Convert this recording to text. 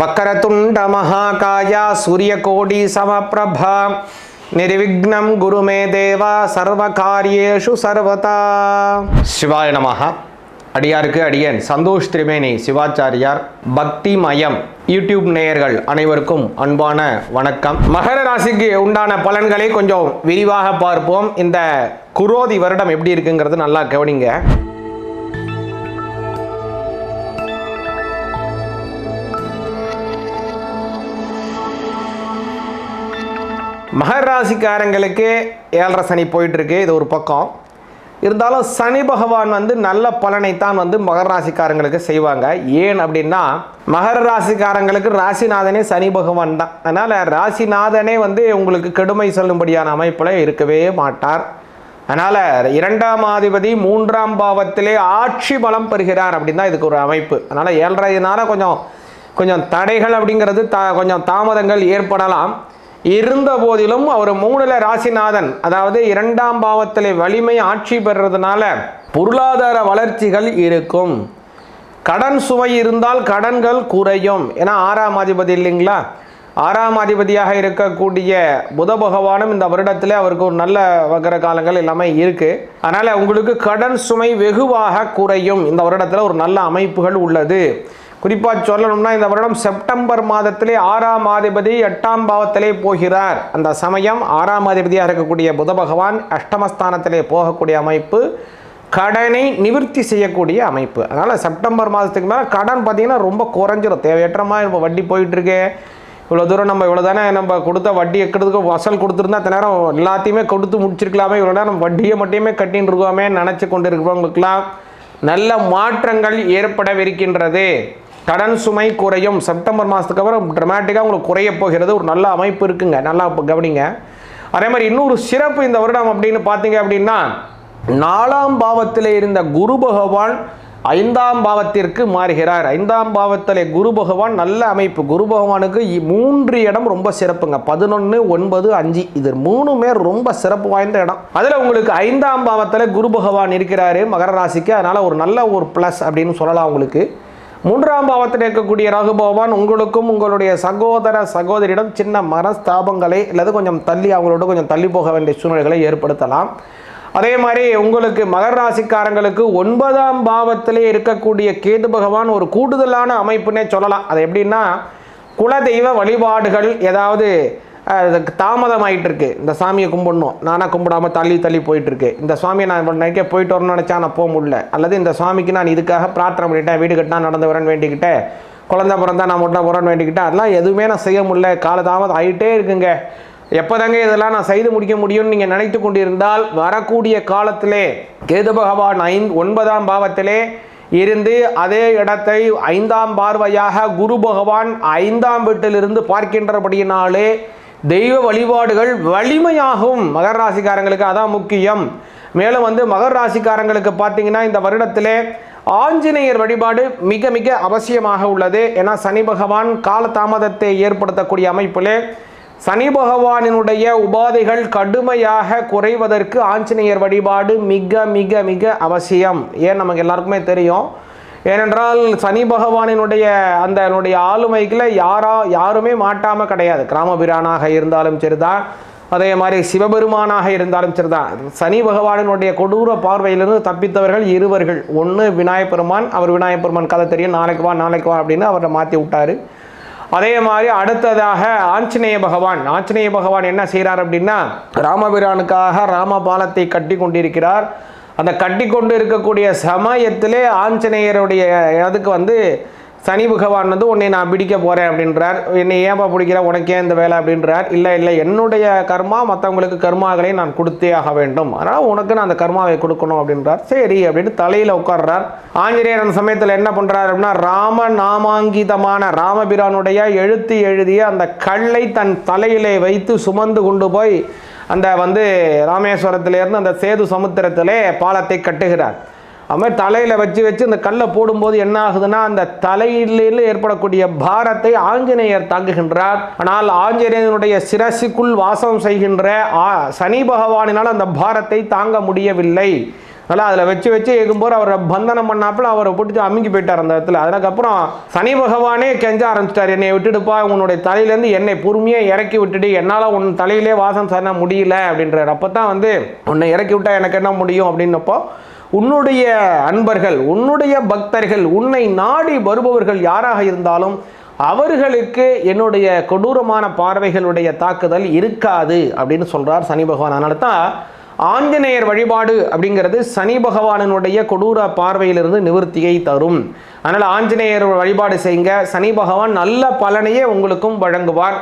வக்கரதுண்ட மகாகாயா சூரிய கோடி சமப்பிரபா. நிர்விக்னம் குருமே தேவா சர்வ காரியேஷு சர்வதா. சிவாய நமகா அடியாருக்கு அடியன். சந்தோஷ் திரிவேணி சிவாச்சாரியார். பக்தி மயம் யூடியூப் நேயர்கள் அனைவருக்கும் அன்பான வணக்கம். மகர ராசிக்கு உண்டான பலன்களை கொஞ்சம் விரிவாக பார்ப்போம். இந்த குரோதி வருடம் எப்படி இருக்குங்கிறது நல்லா கவனிங்க. மகர் ராசிக்காரங்களுக்கு ஏழரை சனி போயிட்டுருக்கு இது ஒரு பக்கம். இருந்தாலும் சனி பகவான் வந்து நல்ல பலனைத்தான் வந்து மகர ராசிக்காரங்களுக்கு செய்வாங்க. ஏன் அப்படின்னா மகர ராசிக்காரங்களுக்கு ராசிநாதனே சனி பகவான் தான். அதனால் ராசிநாதனே வந்து உங்களுக்கு கெடுமை சொல்லும்படியான அமைப்பில் இருக்கவே மாட்டார். அதனால் இரண்டாம் அதிபதி மூன்றாம் பாவத்திலே ஆட்சி பலம் பெறுகிறார் அப்படின்னு தான் இதுக்கு ஒரு அமைப்பு. அதனால் ஏழரைனால கொஞ்சம் கொஞ்சம் தடைகள் அப்படிங்கிறது த கொஞ்சம் தாமதங்கள் ஏற்படலாம். இருந்த போதிலும் அவர் மூணுல ராசிநாதன் அதாவது இரண்டாம் பாவத்தில் வலிமை ஆட்சி பெறுறதுனால பொருளாதார வளர்ச்சிகள் இருக்கும். கடன் சுவை இருந்தால் கடன்கள் குறையும். ஏன்னா ஆறாம் அதிபதி இல்லைங்களா? ஆறாம் அதிபதியாக இருக்கக்கூடிய புத பகவானும் இந்த வருடத்தில் அவருக்கு ஒரு நல்ல வகர காலங்கள் எல்லாமே இருக்கு. அதனால உங்களுக்கு கடன் சுமை வெகுவாக குறையும். இந்த வருடத்தில் ஒரு நல்ல அமைப்புகள் உள்ளது. குறிப்பாக சொல்லணும்னா இந்த வருடம் செப்டம்பர் மாதத்திலே ஆறாம் அதிபதி எட்டாம் பாவத்திலே போகிறார். அந்த சமயம் ஆறாம் அதிபதியாக இருக்கக்கூடிய புத பகவான் அஷ்டமஸ்தானத்திலே போகக்கூடிய அமைப்பு கடனை நிவர்த்தி செய்யக்கூடிய அமைப்பு. அதனால் செப்டம்பர் மாதத்துக்கு மேலே கடன் பார்த்தீங்கன்னா ரொம்ப குறைஞ்சிரும். தேவையற்ற மாதிரி இப்போ வட்டி போயிட்டுருக்கு. இவ்வளோ தூரம் நம்ம இவ்வளோ தானே நம்ம கொடுத்த வட்டி எக்கிறதுக்கு வசல் கொடுத்துருந்தா அந்த நேரம் எல்லாத்தையுமே கொடுத்து முடிச்சிருக்கலாமே. இவ்வளோ நேரம் வட்டியை மட்டுமே கட்டின்னு இருக்கோமே நினச்சி கொண்டு இருக்கிறவங்களுக்கெல்லாம் நல்ல மாற்றங்கள் ஏற்படவிருக்கின்றது. கடன் சுமை குறையும். செப்டம்பர் மாதத்துக்கு அப்புறம் ட்ரமாட்டிக்காக உங்களுக்கு குறைய போகிறது. ஒரு நல்ல அமைப்பு இருக்குங்க. நல்லா இப்போ கவனிங்க. அதே மாதிரி இன்னொரு சிறப்பு இந்த வருடம் அப்படின்னு பார்த்தீங்க அப்படின்னா நாலாம் பாவத்தில் இருந்த குரு பகவான் ஐந்தாம் பாவத்திற்கு மாறுகிறார். ஐந்தாம் பாவத்தில் குரு பகவான் நல்ல அமைப்பு. குரு பகவானுக்கு இ- மூன்று இடம் ரொம்ப சிறப்புங்க. பதினொன்று ஒன்பது அஞ்சு. இது மூணுமே ரொம்ப சிறப்பு வாய்ந்த இடம். அதில் உங்களுக்கு ஐந்தாம் பாவத்தில் குரு பகவான் இருக்கிறாரு மகர ராசிக்கு. அதனால் ஒரு நல்ல ஒரு ப்ளஸ் அப்படின்னு சொல்லலாம் உங்களுக்கு. மூன்றாம் பாவத்தில் இருக்கக்கூடிய ராகு பகவான் உங்களுக்கும் உங்களுடைய சகோதர சகோதரியிடம் சின்ன மனஸ்தாபங்களை அல்லது கொஞ்சம் தள்ளி அவங்களோட கொஞ்சம் தள்ளி போக வேண்டிய சூழ்நிலைகளை ஏற்படுத்தலாம். அதே மாதிரி உங்களுக்கு மகர ராசிக்காரங்களுக்கு ஒன்பதாம் பாவத்திலே இருக்கக்கூடிய கேது பகவான் ஒரு கூடுதலான அமைப்புன்னே சொல்லலாம். அது எப்படின்னா குலதெய்வ வழிபாடுகள் ஏதாவது தாமதமாயிட்டு இருக்கு இந்த சாமியை கும்பிடணும். நானாக கும்பிடாம தள்ளி தள்ளி போயிட்டு இருக்கு இந்த சுவாமியை நான் இப்போ நினைக்க போயிட்டு வரணும்னு நினச்சா நான் போக முடியல. அல்லது இந்த சுவாமிக்கு நான் இதுக்காக பிரார்த்தனை பண்ணிட்டேன். வீடு கட்டினா நடந்து வரேன்னு வேண்டிக்கிட்டேன் குழந்தை பிறந்தா நான் மட்டும் வரேன் வேண்டிக்கிட்டேன் அதெல்லாம் எதுவுமே நான் செய்ய முடியல. காலதாமதம் ஆகிட்டே இருக்குங்க. எப்போதாங்க இதெல்லாம் நான் செய்து முடிக்க முடியும்னு நீங்கள் நினைத்து கொண்டிருந்தால் வரக்கூடிய காலத்திலே கேது பகவான் ஐந்து ஒன்பதாம் பாவத்திலே இருந்து அதே இடத்தை ஐந்தாம் பார்வையாக குரு பகவான் ஐந்தாம் வீட்டிலிருந்து பார்க்கின்றபடியினாலே தெய்வ வழிபாடுகள் வலிமையாகும். மகர ராசிக்காரங்களுக்கு அதான் முக்கியம். மேலும் வந்து மகர ராசிக்காரங்களுக்கு பார்த்தீங்கன்னா இந்த வருடத்திலே ஆஞ்சநேயர் வழிபாடு மிக மிக அவசியமாக உள்ளது. ஏன்னா சனி பகவான் காலதாமதத்தை ஏற்படுத்தக்கூடிய அமைப்பிலே சனி பகவானினுடைய உபாதைகள் கடுமையாக குறைவதற்கு ஆஞ்சநேயர் வழிபாடு மிக மிக மிக அவசியம். ஏன் நமக்கு எல்லாருக்குமே தெரியும்? ஏனென்றால் சனி பகவானினுடைய அந்த என்னுடைய ஆளுமைக்குள்ள யாரா யாருமே மாட்டாமல் கிடையாது. கிராமபிரானாக இருந்தாலும் சரிதான். அதே மாதிரி சிவபெருமானாக இருந்தாலும் சரிதான். சனி பகவானினுடைய கொடூர பார்வையிலிருந்து தப்பித்தவர்கள் இருவர்கள். ஒன்று விநாயகப் பெருமான் அவர் விநாயகப் பெருமான் கதை தெரியும். நாளைக்கு வா நாளைக்கு வா அப்படின்னு அவரை மாற்றி விட்டாரு. அதே மாதிரி அடுத்ததாக ஆஞ்சநேய பகவான். ஆஞ்சநேய பகவான் என்ன செய்கிறார் அப்படின்னா ராமபிரானுக்காக ராமபாலத்தை கட்டி கொண்டிருக்கிறார். அந்த கட்டி கொண்டு இருக்கக்கூடிய சமயத்திலே ஆஞ்சநேயருடைய அதுக்கு வந்து சனி பகவான் வந்து உன்னை நான் பிடிக்க போகிறேன் அப்படின்றார். என்னை ஏன்பா பிடிக்கிற? உனக்கே இந்த வேலை அப்படின்றார். இல்லை இல்லை என்னுடைய கர்மா மற்றவங்களுக்கு கர்மாக்களை நான் கொடுத்தே ஆக வேண்டும். அதனால் உனக்கு நான் அந்த கர்மாவை கொடுக்கணும் அப்படின்றார். சரி அப்படின்னு தலையில் உட்கார்றார். ஆஞ்சநேயர் அந்த சமயத்தில் என்ன பண்ணுறார் அப்படின்னா ராம நாமாங்கிதமான ராமபிரானுடைய எழுத்து எழுதிய அந்த கல்லை தன் தலையிலே வைத்து சுமந்து கொண்டு போய் அந்த வந்து ராமேஸ்வரத்திலேருந்து அந்த சேது சமுத்திரத்திலே பாலத்தை கட்டுகிறார். அது மாதிரி தலையில் வச்சு வச்சு இந்த கல்லை போடும்போது என்ன ஆகுதுன்னா அந்த தலையிலிருந்து ஏற்படக்கூடிய பாரத்தை ஆஞ்சநேயர் தாங்குகின்றார். ஆனால் ஆஞ்சநேயனுடைய சிரசுக்குள் வாசம் செய்கின்ற சனி பகவானினால் அந்த பாரத்தை தாங்க முடியவில்லை. அதனால் அதில் வச்சு வச்சு இருக்கும்போது அவரை பந்தனம் பண்ணாப்புல அவரை பிடிச்சி அமுங்கி போயிட்டார் அந்த இடத்துல. அதுக்கப்புறம் சனி பகவானே கெஞ்ச ஆரம்பிச்சிட்டார். என்னை விட்டுடுப்பா உன்னுடைய தலையிலேருந்து என்னை பொறுமையாக இறக்கி விட்டுட்டு என்னால் உன் தலையிலே வாசம் சரினா முடியல அப்படின்றார். அப்போ தான் வந்து உன்னை இறக்கி விட்டால் எனக்கு என்ன முடியும்? அப்படின்னப்போ உன்னுடைய அன்பர்கள் உன்னுடைய பக்தர்கள் உன்னை நாடி வருபவர்கள் யாராக இருந்தாலும் அவர்களுக்கு என்னுடைய கொடூரமான பார்வைகளுடைய தாக்குதல் இருக்காது அப்படின்னு சொல்கிறார் சனி பகவான். அதனால தான் ஆஞ்சநேயர் வழிபாடு அப்படிங்கிறது சனி பகவானனுடைய கொடூர பார்வையிலிருந்து நிவர்த்தியை தரும். அதனால் ஆஞ்சநேயர் வழிபாடு செய்யுங்க. சனி பகவான் நல்ல பலனையே உங்களுக்கும் வழங்குவார்.